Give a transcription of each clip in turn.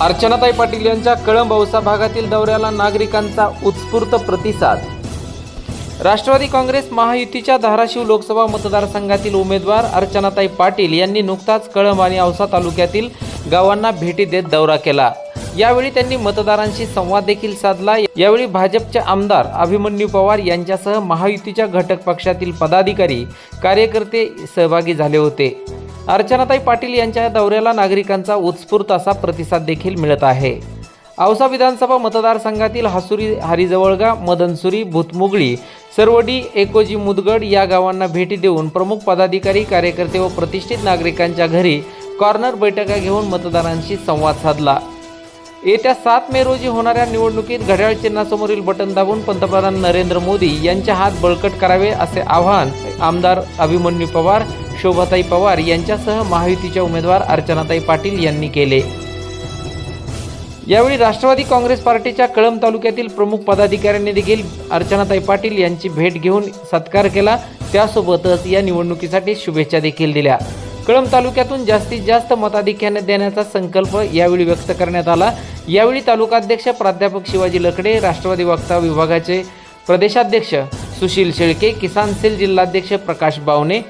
अर्चनाताई पाटील यांच्या कळंब औसा भागातील दौऱ्याला नागरिकांचा उत्स्फूर्त प्रतिसाद. राष्ट्रवादी काँग्रेस महायुतीच्या धाराशिव लोकसभा मतदारसंघातील उमेदवार अर्चनाताई पाटील यांनी नुकताच कळंब आणि औसा तालुक्यातील गावांना भेटी देत दौरा केला. यावेळी त्यांनी मतदारांशी संवाद देखील साधला. यावेळी भाजपचे आमदार अभिमन्यू पवार यांच्यासह महायुतीच्या घटक पक्षातील पदाधिकारी कार्यकर्ते सहभागी झाले होते. अर्चनाताई पाटील यांच्या या दौऱ्याला नागरिकांचा उत्स्फूर्त असा प्रतिसाद देखील मिळत आहे. औसा विधानसभा मतदारसंघातील हासुरी हरिजवळगा मदनसुरी भूतमुगळी सरवडी एकोजी मुदगड या गावांना भेटी देऊन प्रमुख पदाधिकारी कार्यकर्ते व प्रतिष्ठित नागरिकांच्या घरी कॉर्नर बैठका घेऊन मतदारांशी संवाद साधला. येत्या सात मे रोजी होणाऱ्या निवडणुकीत घड्याळ चिन्हासमोरील बटन दाबून पंतप्रधान नरेंद्र मोदी यांचे हात बळकट करावे असे आवाहन आमदार अभिमन्यू पवार शोभाताई पवार यांच्यासह महायुतीच्या उमेदवार अर्चनाताई पाटील यांनी केले. यावेळी राष्ट्रवादी काँग्रेस पार्टीच्या कळंब तालुक्यातील प्रमुख पदाधिकाऱ्यांनी देखील अर्चनाताई पाटील यांची भेट घेऊन सत्कार केला. त्यासोबतच या निवडणुकीसाठी शुभेच्छा देखील दिल्या. कळंब तालुक्यातून जास्तीत जास्त मताधिक्याने देण्याचा संकल्प यावेळी व्यक्त करण्यात आला. यावेळी तालुकाध्यक्ष प्राध्यापक शिवाजी लकडे राष्ट्रवादी वक्ता विभागाचे प्रदेशाध्यक्ष सुशील शेळके किसान सेल जिल्हाध्यक्ष प्रकाश बावणे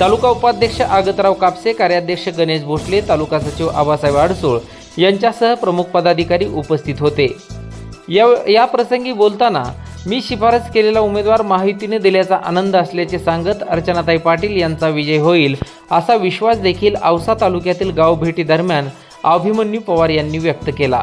तालुका उपाध्यक्ष आगतराव कापसे कार्याध्यक्ष गणेश भोसले तालुका सचिव आबासाहेब अडसूळ यांच्यासह प्रमुख पदाधिकारी उपस्थित होते. या या प्रसंगी बोलताना मी शिफारस केलेला उमेदवार महायुतीने दिल्याचा आनंद असल्याचे सांगत अर्चनाताई पाटील यांचा विजय होईल असा विश्वास देखील औसा तालुक्यातील गाव दरम्यान अभिमन्यू पवार यांनी व्यक्त केला.